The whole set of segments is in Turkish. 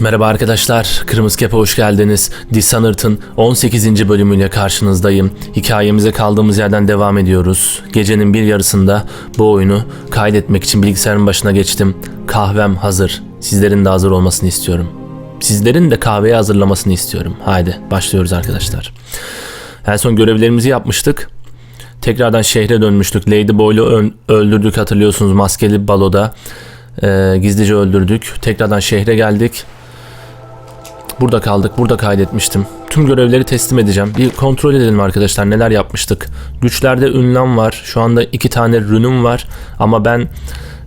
Merhaba arkadaşlar, Kırmızı Kepe hoş geldiniz. Dishonored'ın 18. bölümüyle karşınızdayım. Hikayemize kaldığımız yerden devam ediyoruz. Gecenin bir yarısında bu oyunu kaydetmek için bilgisayarın başına geçtim. Kahvem hazır. Sizlerin de hazır olmasını istiyorum. Sizlerin de kahveyi hazırlamasını istiyorum. Haydi başlıyoruz arkadaşlar. En son görevlerimizi yapmıştık. Tekrardan şehre dönmüştük. Lady Boyle'u öldürdük hatırlıyorsunuz maskeli baloda. Ee, gizlice öldürdük. Tekrardan şehre geldik. Burada kaldık. Burada kaydetmiştim. Tüm görevleri teslim edeceğim. Bir kontrol edelim arkadaşlar neler yapmıştık. Güçlerde ünlem var. Şu anda iki tane rünüm var. Ama ben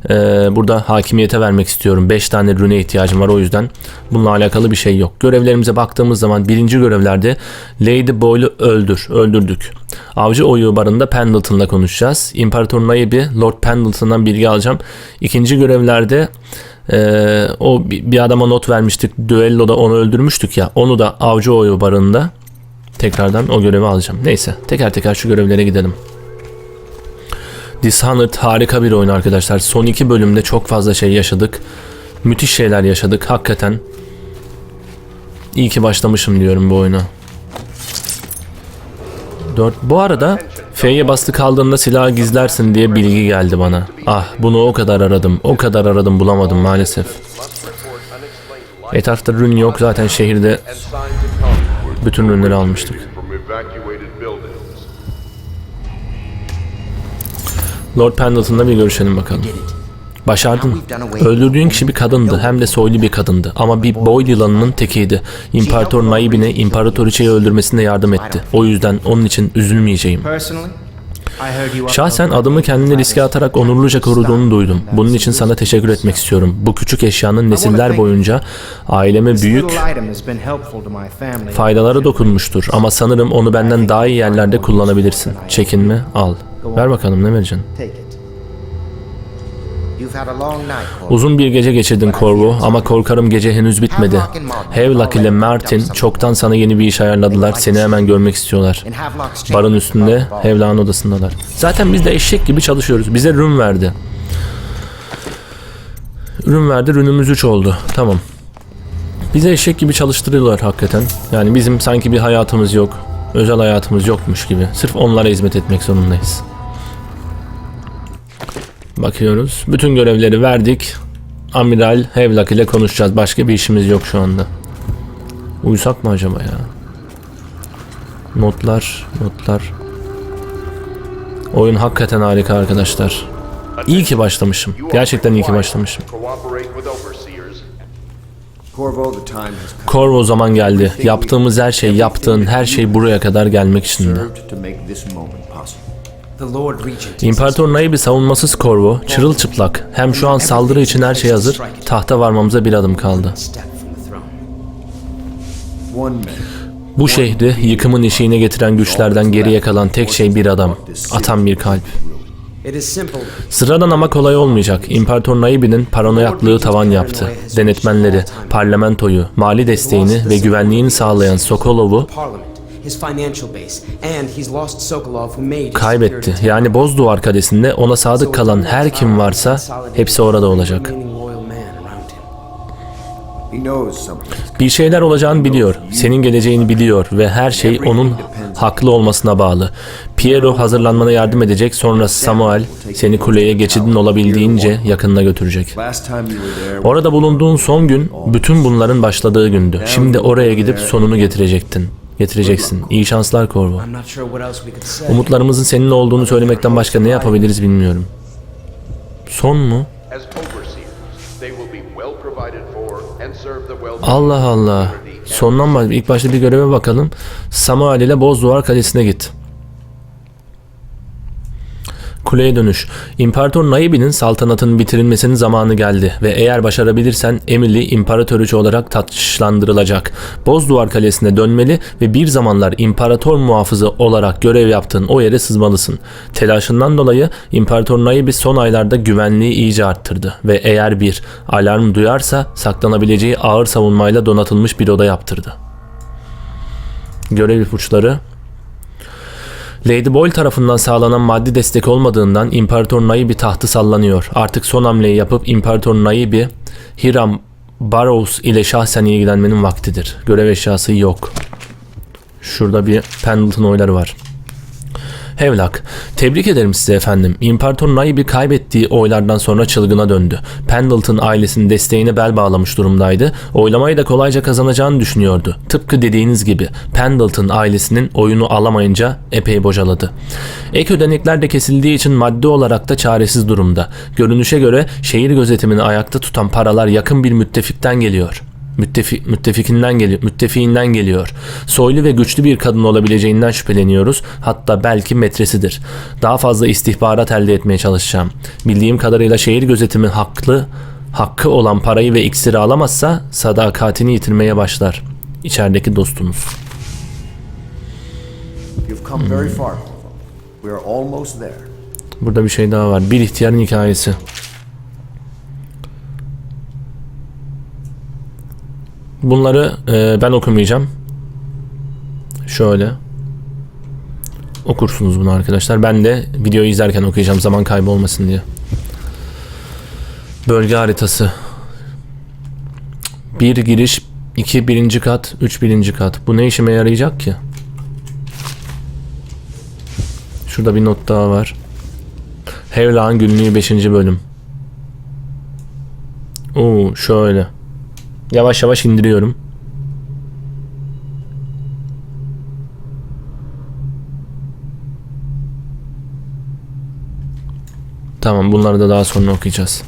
e, burada hakimiyete vermek istiyorum. 5 tane rüne ihtiyacım var o yüzden. Bununla alakalı bir şey yok. Görevlerimize baktığımız zaman birinci görevlerde Lady Boyle'u öldür. Öldürdük. Avcı Oyu barında Pendleton'la konuşacağız. İmparator Naibi Lord Pendleton'dan bilgi alacağım. İkinci görevlerde ee, o bir adama not vermiştik. Düelloda onu öldürmüştük ya. Onu da Avcı Oyu barında tekrardan o görevi alacağım. Neyse teker teker şu görevlere gidelim. Dishonored harika bir oyun arkadaşlar. Son iki bölümde çok fazla şey yaşadık. Müthiş şeyler yaşadık. Hakikaten iyi ki başlamışım diyorum bu oyuna. 4. Bu arada F'ye bastı kaldığında silahı gizlersin diye bilgi geldi bana. Ah bunu o kadar aradım. O kadar aradım bulamadım maalesef. Etrafta rün yok zaten şehirde bütün ürünleri almıştık. Lord Pendleton'la bir görüşelim bakalım. Başardın. Öldürdüğün kişi bir kadındı. Hem de soylu bir kadındı. Ama bir boy yılanının tekiydi. İmparator Naibine İmparatoriçe'yi öldürmesine yardım etti. O yüzden onun için üzülmeyeceğim. Şahsen adımı kendini riske atarak onurluca koruduğunu duydum. Bunun için sana teşekkür etmek istiyorum. Bu küçük eşyanın nesiller boyunca aileme büyük faydaları dokunmuştur. Ama sanırım onu benden daha iyi yerlerde kullanabilirsin. Çekinme, al. Ver bakalım ne vereceksin? Uzun bir gece geçirdin Corvo ama korkarım gece henüz bitmedi. Havelock ile Martin çoktan sana yeni bir iş ayarladılar. Seni hemen görmek istiyorlar. Barın üstünde Havelock'ın odasındalar. Zaten biz de eşek gibi çalışıyoruz. Bize rün verdi. Ürün verdi. Rünümüz 3 oldu. Tamam. Bize eşek gibi çalıştırıyorlar hakikaten. Yani bizim sanki bir hayatımız yok. Özel hayatımız yokmuş gibi. Sırf onlara hizmet etmek zorundayız. Bakıyoruz. Bütün görevleri verdik. Amiral Havelock ile konuşacağız. Başka bir işimiz yok şu anda. Uyusak mı acaba ya? Notlar, notlar. Oyun hakikaten harika arkadaşlar. İyi ki başlamışım. Gerçekten iyi ki başlamışım. Corvo, zaman geldi. Yaptığımız her şey, yaptığın her şey buraya kadar gelmek içindi. İmparator Naibi savunmasız Corvo, çırılçıplak. Hem şu an saldırı için her şey hazır. Tahta varmamıza bir adım kaldı. Bu şehri yıkımın eşiğine getiren güçlerden geriye kalan tek şey bir adam. Atan bir kalp. Sıradan ama kolay olmayacak. İmparator Naibi'nin paranoyaklığı tavan yaptı. Denetmenleri, parlamentoyu, mali desteğini ve güvenliğini sağlayan Sokolov'u Parliament, his financial base, and he's lost Sokolov who made his kaybetti. Yani Bozduvar Kalesi'nde ona sadık kalan her kim varsa hepsi orada olacak. Bir şeyler olacağını biliyor. Senin geleceğini biliyor ve her şey onun haklı olmasına bağlı. Piero hazırlanmana yardım edecek. Sonra Samuel seni kuleye geçidin olabildiğince yakınına götürecek. Orada bulunduğun son gün bütün bunların başladığı gündü. Şimdi oraya gidip sonunu getirecektin. Getireceksin. İyi şanslar Corvo. Umutlarımızın seninle olduğunu söylemekten başka ne yapabiliriz bilmiyorum. Son mu? Allah Allah. Sondan bak. İlk başta bir göreve bakalım. Samuel ile Bozduvar Kalesi'ne git. Kuleye dönüş. İmparator Naibi'nin saltanatının bitirilmesinin zamanı geldi ve eğer başarabilirsen Emily imparatoriçe olarak taçlandırılacak. Bozduvar Kalesi'ne dönmeli ve bir zamanlar imparator muhafızı olarak görev yaptığın o yere sızmalısın. Telaşından dolayı İmparator Naibi son aylarda güvenliği iyice arttırdı ve eğer bir alarm duyarsa saklanabileceği ağır savunmayla donatılmış bir oda yaptırdı. Görev ipuçları Lady Boyle tarafından sağlanan maddi destek olmadığından İmparator Naibi tahtı sallanıyor. Artık son hamleyi yapıp İmparator Naibi Hiram Barrows ile şahsen ilgilenmenin vaktidir. Görev eşyası yok. Şurada bir Pendleton oyları var. Hevlak, tebrik ederim size efendim. İmparator Naibi kaybettiği oylardan sonra çılgına döndü. Pendleton ailesinin desteğine bel bağlamış durumdaydı. Oylamayı da kolayca kazanacağını düşünüyordu. Tıpkı dediğiniz gibi Pendleton ailesinin oyunu alamayınca epey bocaladı. Ek ödenekler de kesildiği için maddi olarak da çaresiz durumda. Görünüşe göre şehir gözetimini ayakta tutan paralar yakın bir müttefikten geliyor. Müttefi, müttefikinden geliyor, müttefiinden geliyor. Soylu ve güçlü bir kadın olabileceğinden şüpheleniyoruz. Hatta belki metresidir. Daha fazla istihbarat elde etmeye çalışacağım. Bildiğim kadarıyla şehir gözetimi haklı, hakkı olan parayı ve iksiri alamazsa sadakatini yitirmeye başlar. İçerideki almost there. Burada bir şey daha var. Bir ihtiyarın hikayesi. Bunları e, ben okumayacağım. Şöyle. Okursunuz bunu arkadaşlar. Ben de videoyu izlerken okuyacağım zaman kaybı olmasın diye. Bölge haritası. Bir giriş, iki birinci kat, üç birinci kat. Bu ne işime yarayacak ki? Şurada bir not daha var. Hevlağın günlüğü 5. bölüm. Oo şöyle. Yavaş yavaş indiriyorum. Tamam bunları da daha sonra okuyacağız.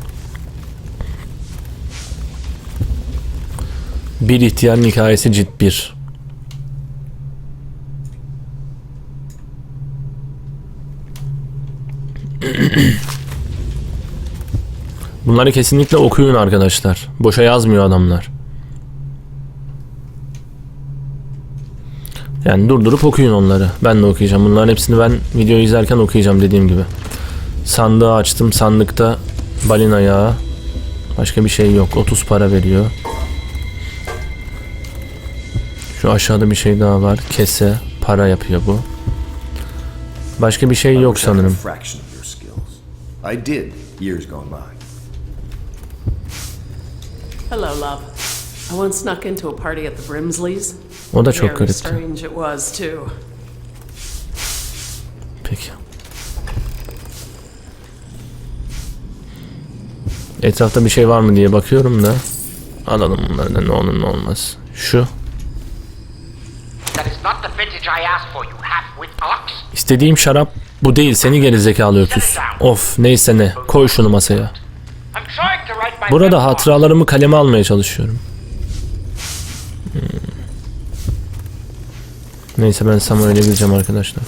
Bir ihtiyarın hikayesi cilt bir. Bunları kesinlikle okuyun arkadaşlar. Boşa yazmıyor adamlar. Yani durdurup okuyun onları. Ben de okuyacağım. Bunların hepsini ben videoyu izlerken okuyacağım dediğim gibi. Sandığı açtım. Sandıkta balina yağı. Başka bir şey yok. 30 para veriyor. Şu aşağıda bir şey daha var. Kese. Para yapıyor bu. Başka bir şey yok sanırım. fraction of your skills. I did years gone by. Hello, love. I once snuck into a party at the Brimsleys. O da çok garipti. Peki. Etrafta bir şey var mı diye bakıyorum da. Alalım bunları da ne olur ne olmaz. Şu. İstediğim şarap bu değil seni geri zekalı öküz. Of neyse ne. Koy şunu masaya. Burada hatıralarımı kaleme almaya çalışıyorum. Hmm. Neyse ben Samuel'e gideceğim arkadaşlar.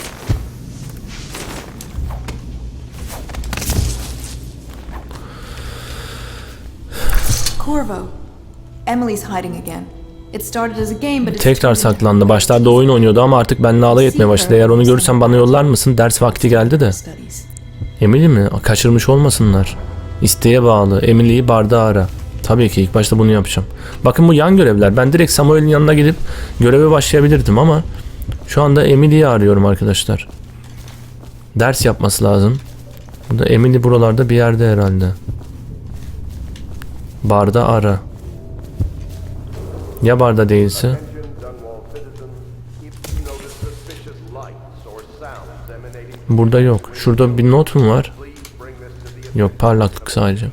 Corvo. Emily's hiding again. It started as a game, but it's Tekrar saklandı. Başlarda oyun oynuyordu ama artık benimle alay etmeye başladı. Eğer onu görürsem bana yollar mısın? Ders vakti geldi de. Emily mi? Kaçırmış olmasınlar. İsteğe bağlı. Emily'yi bardağa ara. Tabii ki ilk başta bunu yapacağım. Bakın bu yan görevler. Ben direkt Samuel'in yanına gidip göreve başlayabilirdim ama şu anda Emily'yi arıyorum arkadaşlar. Ders yapması lazım. Burada Emily buralarda bir yerde herhalde. Barda ara. Ya barda değilse? Burada yok. Şurada bir not mu var? Yok parlaklık sadece.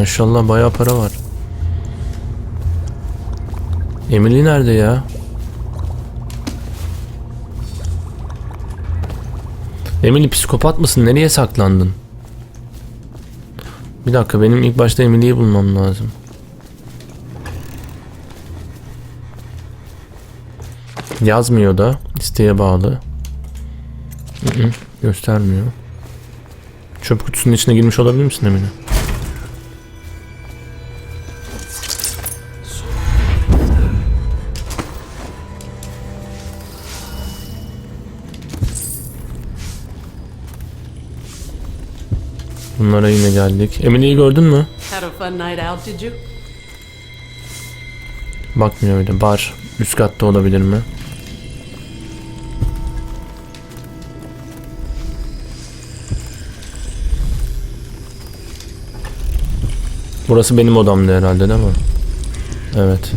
Maşallah bayağı para var. Emily nerede ya? Emily psikopat mısın? Nereye saklandın? Bir dakika benim ilk başta Emily'yi bulmam lazım. Yazmıyor da isteğe bağlı. Göstermiyor. Çöp kutusunun içine girmiş olabilir misin Emine? Bunlara yine geldik. Emily'yi gördün mü? Bakmıyor öyle. Bar üst katta olabilir mi? Burası benim odamdı herhalde değil mi? Evet.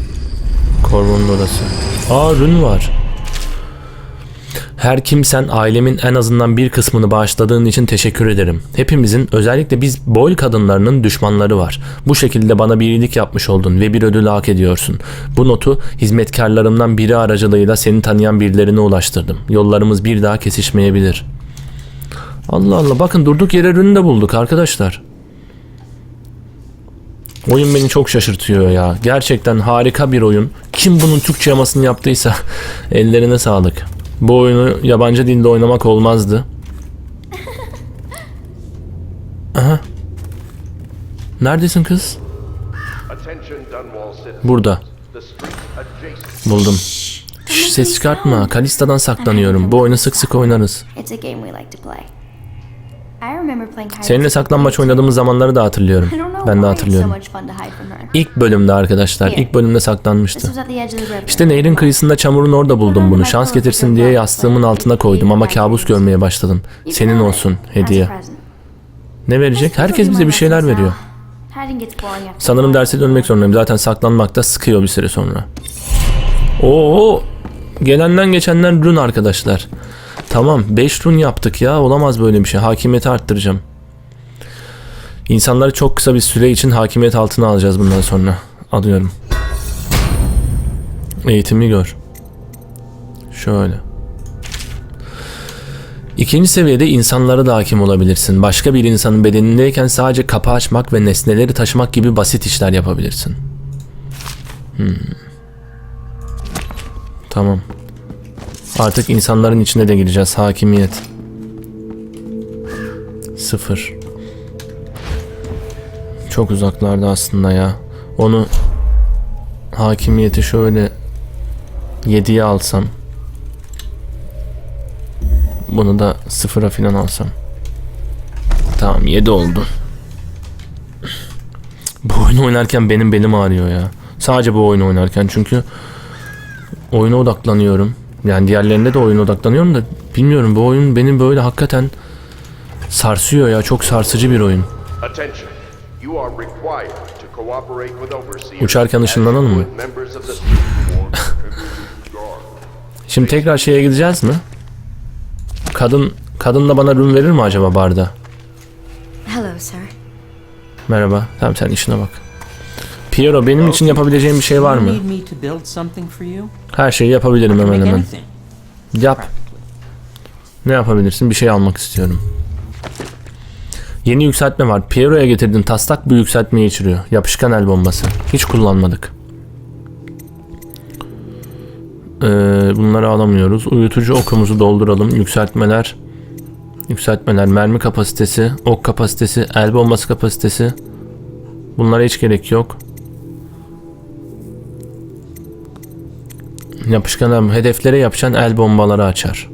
Korvunun odası. Aa rün var. Her kimsen ailemin en azından bir kısmını bağışladığın için teşekkür ederim. Hepimizin özellikle biz boy kadınlarının düşmanları var. Bu şekilde bana bir iyilik yapmış oldun ve bir ödül hak ediyorsun. Bu notu hizmetkarlarımdan biri aracılığıyla seni tanıyan birilerine ulaştırdım. Yollarımız bir daha kesişmeyebilir. Allah Allah bakın durduk yere ürünü de bulduk arkadaşlar. Oyun beni çok şaşırtıyor ya. Gerçekten harika bir oyun. Kim bunun Türkçe yamasını yaptıysa ellerine sağlık. Bu oyunu yabancı dilde oynamak olmazdı. Aha. Neredesin kız? Burada. Buldum. Şş, ses çıkartma. Kalista'dan saklanıyorum. Bu oyunu sık sık oynarız. Seninle you. oynadığımız zamanları da hatırlıyorum. Ben de hatırlıyorum. İlk bölümde arkadaşlar. ilk bölümde saklanmıştı. İşte nehrin kıyısında çamurun orada buldum bunu. Şans getirsin diye yastığımın altına koydum ama kabus görmeye başladım. Senin olsun hediye. Ne verecek? Herkes bize bir şeyler veriyor. Sanırım derse dönmek zorundayım. Zaten saklanmak da sıkıyor bir süre sonra. Oo! Gelenden geçenden run arkadaşlar. Tamam 5 run yaptık ya. Olamaz böyle bir şey. Hakimiyeti arttıracağım. İnsanları çok kısa bir süre için hakimiyet altına alacağız bundan sonra. Alıyorum. Eğitimi gör. Şöyle. İkinci seviyede insanlara da hakim olabilirsin. Başka bir insanın bedenindeyken sadece kapı açmak ve nesneleri taşımak gibi basit işler yapabilirsin. Hmm. Tamam. Artık insanların içine de gireceğiz. Hakimiyet. Sıfır. Çok uzaklarda aslında ya. Onu hakimiyeti şöyle 7'ye alsam. Bunu da sıfıra falan alsam. Tamam 7 oldu. Bu oyunu oynarken benim belim ağrıyor ya. Sadece bu oyunu oynarken çünkü oyuna odaklanıyorum. Yani diğerlerinde de oyuna odaklanıyorum da bilmiyorum bu oyun beni böyle hakikaten sarsıyor ya. Çok sarsıcı bir oyun. Attention. Uçarken ışınlanalım mı? Şimdi tekrar şeye gideceğiz mi? Kadın kadın da bana rün verir mi acaba barda? Hello, sir. Merhaba. Tamam sen işine bak. Piero benim için yapabileceğim bir şey var mı? Her şeyi yapabilirim hemen hemen. Yap. Ne yapabilirsin? Bir şey almak istiyorum. Yeni yükseltme var. Piero'ya getirdiğin taslak bu yükseltmeyi içiriyor. Yapışkan el bombası. Hiç kullanmadık. Ee, bunları alamıyoruz. Uyutucu okumuzu dolduralım. Yükseltmeler. Yükseltmeler. Mermi kapasitesi. Ok kapasitesi. El bombası kapasitesi. Bunlara hiç gerek yok. Yapışkan hedeflere yapışan el bombaları açar.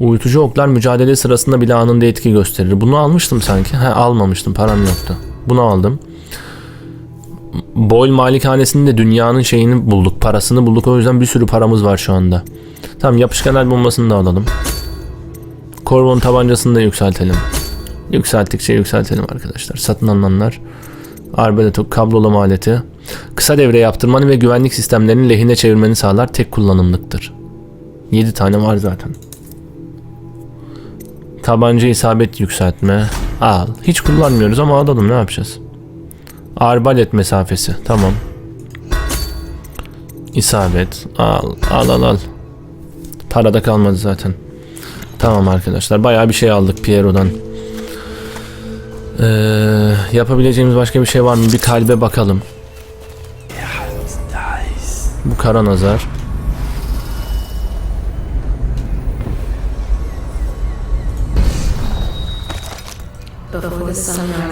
Uyutucu oklar mücadele sırasında bile anında etki gösterir. Bunu almıştım sanki. Ha almamıştım. Param yoktu. Bunu aldım. Boyle malikanesinde dünyanın şeyini bulduk. Parasını bulduk. O yüzden bir sürü paramız var şu anda. Tamam yapışkan el bombasını da alalım. Corvon tabancasını da yükseltelim. Yükselttikçe yükseltelim arkadaşlar. Satın alınanlar. Arbelet kablolama aleti. Kısa devre yaptırmanı ve güvenlik sistemlerini lehine çevirmeni sağlar. Tek kullanımlıktır. 7 tane var zaten. Tabanca isabet yükseltme. Al. Hiç kullanmıyoruz ama alalım ne yapacağız? Arbalet mesafesi. Tamam. İsabet. Al. Al al al. Parada kalmadı zaten. Tamam arkadaşlar. Bayağı bir şey aldık Piero'dan. Ee, yapabileceğimiz başka bir şey var mı? Bir kalbe bakalım. Bu kara nazar.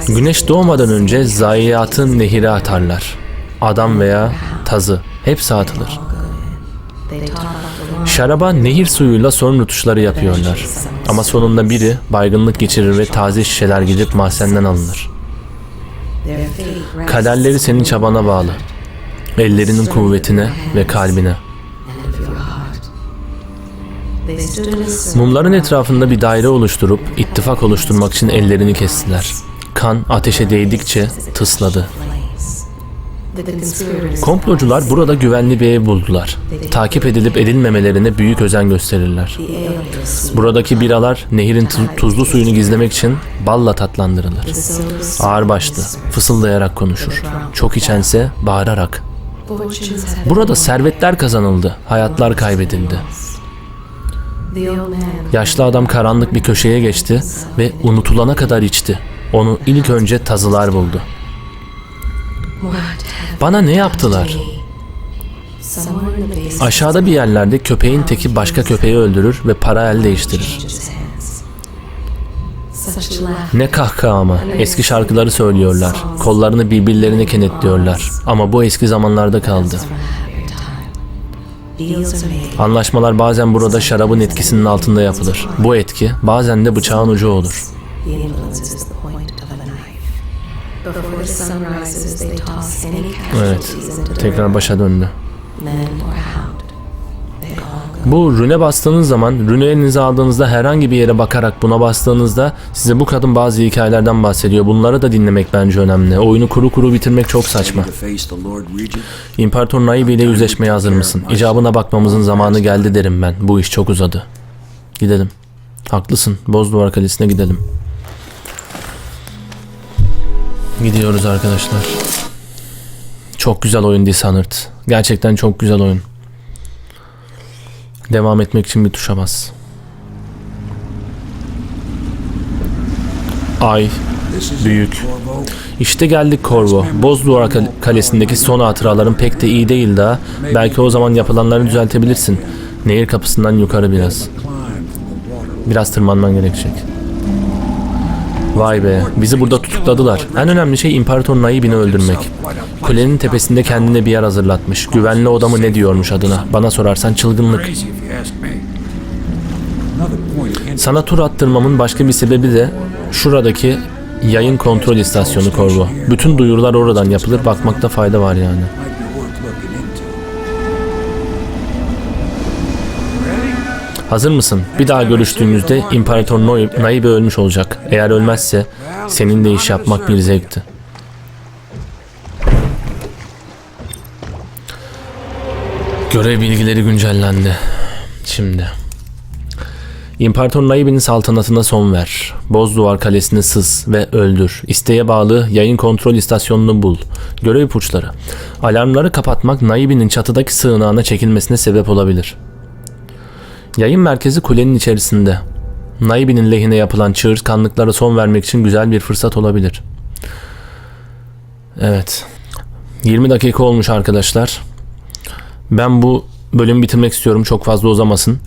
Güneş doğmadan önce zayiatın nehire atarlar. Adam veya tazı. Hepsi atılır. Şaraba nehir suyuyla son rutuşları yapıyorlar. Ama sonunda biri baygınlık geçirir ve taze şişeler gidip mahzenden alınır. Kaderleri senin çabana bağlı. Ellerinin kuvvetine ve kalbine. Mumların etrafında bir daire oluşturup ittifak oluşturmak için ellerini kestiler. Kan ateşe değdikçe tısladı. Komplocular burada güvenli bir ev buldular. Takip edilip edilmemelerine büyük özen gösterirler. Buradaki biralar nehirin tu- tuzlu suyunu gizlemek için balla tatlandırılır. Ağırbaşlı, fısıldayarak konuşur. Çok içense bağırarak. Burada servetler kazanıldı, hayatlar kaybedildi. Yaşlı adam karanlık bir köşeye geçti ve unutulana kadar içti. Onu ilk önce tazılar buldu. Bana ne yaptılar? Aşağıda bir yerlerde köpeğin teki başka köpeği öldürür ve para el değiştirir. Ne kahkaha ama. Eski şarkıları söylüyorlar. Kollarını birbirlerine kenetliyorlar. Ama bu eski zamanlarda kaldı. Anlaşmalar bazen burada şarabın etkisinin altında yapılır. Bu etki bazen de bıçağın ucu olur. Evet. Tekrar başa döndü. Bu rüne bastığınız zaman, rüne elinize aldığınızda herhangi bir yere bakarak buna bastığınızda size bu kadın bazı hikayelerden bahsediyor. Bunları da dinlemek bence önemli. Oyunu kuru kuru bitirmek çok saçma. İmparator Naibi ile yüzleşmeye hazır mısın? İcabına bakmamızın zamanı geldi derim ben. Bu iş çok uzadı. Gidelim. Haklısın. Bozduvar Kalesi'ne gidelim. Gidiyoruz arkadaşlar. Çok güzel oyun Dishonored. Gerçekten çok güzel oyun. Devam etmek için bir tuşa bas. Ay. Büyük. İşte geldik Corvo. Bozduvar Kal- Kalesi'ndeki son hatıraların pek de iyi değil daha. Belki o zaman yapılanları düzeltebilirsin. Nehir kapısından yukarı biraz. Biraz tırmanman gerekecek. Vay be, bizi burada tutukladılar. En önemli şey İmparator Naibi'ni öldürmek. Kulenin tepesinde kendine bir yer hazırlatmış. Güvenli odamı ne diyormuş adına? Bana sorarsan çılgınlık. Sana tur attırmamın başka bir sebebi de şuradaki yayın kontrol istasyonu Corvo. Bütün duyurular oradan yapılır. Bakmakta fayda var yani. Hazır mısın? Bir daha görüştüğümüzde İmparator Naibe ölmüş olacak. Eğer ölmezse seninle iş yapmak bir zevkti. Görev bilgileri güncellendi. Şimdi. İmparator Naibi'nin saltanatına son ver. Bozduvar Kalesi'ni sız ve öldür. İsteğe bağlı yayın kontrol istasyonunu bul. Görev ipuçları. Alarmları kapatmak Naibi'nin çatıdaki sığınağına çekilmesine sebep olabilir. Yayın merkezi kulenin içerisinde. Naibi'nin lehine yapılan çığırtkanlıklara son vermek için güzel bir fırsat olabilir. Evet. 20 dakika olmuş arkadaşlar. Ben bu bölümü bitirmek istiyorum. Çok fazla uzamasın.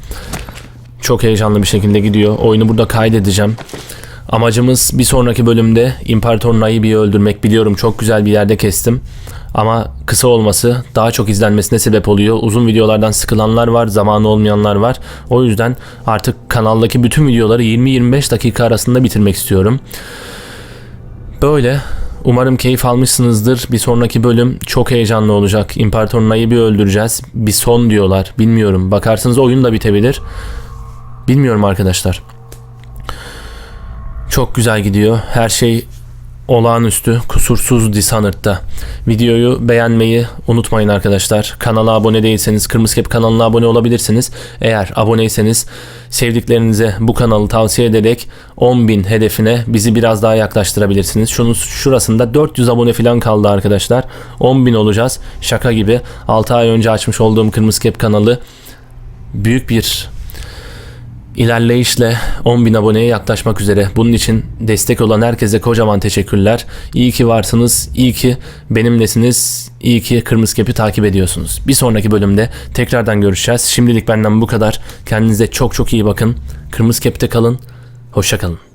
Çok heyecanlı bir şekilde gidiyor. Oyunu burada kaydedeceğim. Amacımız bir sonraki bölümde İmparator Naibi'yi öldürmek. Biliyorum çok güzel bir yerde kestim. Ama kısa olması daha çok izlenmesine sebep oluyor. Uzun videolardan sıkılanlar var, zamanı olmayanlar var. O yüzden artık kanaldaki bütün videoları 20-25 dakika arasında bitirmek istiyorum. Böyle. Umarım keyif almışsınızdır. Bir sonraki bölüm çok heyecanlı olacak. İmparator Naibi öldüreceğiz. Bir son diyorlar. Bilmiyorum. Bakarsınız oyun da bitebilir. Bilmiyorum arkadaşlar. Çok güzel gidiyor. Her şey olağanüstü, kusursuz Dishonored'da. Videoyu beğenmeyi unutmayın arkadaşlar. Kanala abone değilseniz Kırmızı Kep kanalına abone olabilirsiniz. Eğer aboneyseniz sevdiklerinize bu kanalı tavsiye ederek 10.000 hedefine bizi biraz daha yaklaştırabilirsiniz. Şunun şurasında 400 abone falan kaldı arkadaşlar. 10.000 olacağız. Şaka gibi. 6 ay önce açmış olduğum Kırmızı Kep kanalı büyük bir ilerleyişle 10.000 aboneye yaklaşmak üzere. Bunun için destek olan herkese kocaman teşekkürler. İyi ki varsınız, iyi ki benimlesiniz, iyi ki Kırmızı Kep'i takip ediyorsunuz. Bir sonraki bölümde tekrardan görüşeceğiz. Şimdilik benden bu kadar. Kendinize çok çok iyi bakın. Kırmızı Kep'te kalın. Hoşça kalın.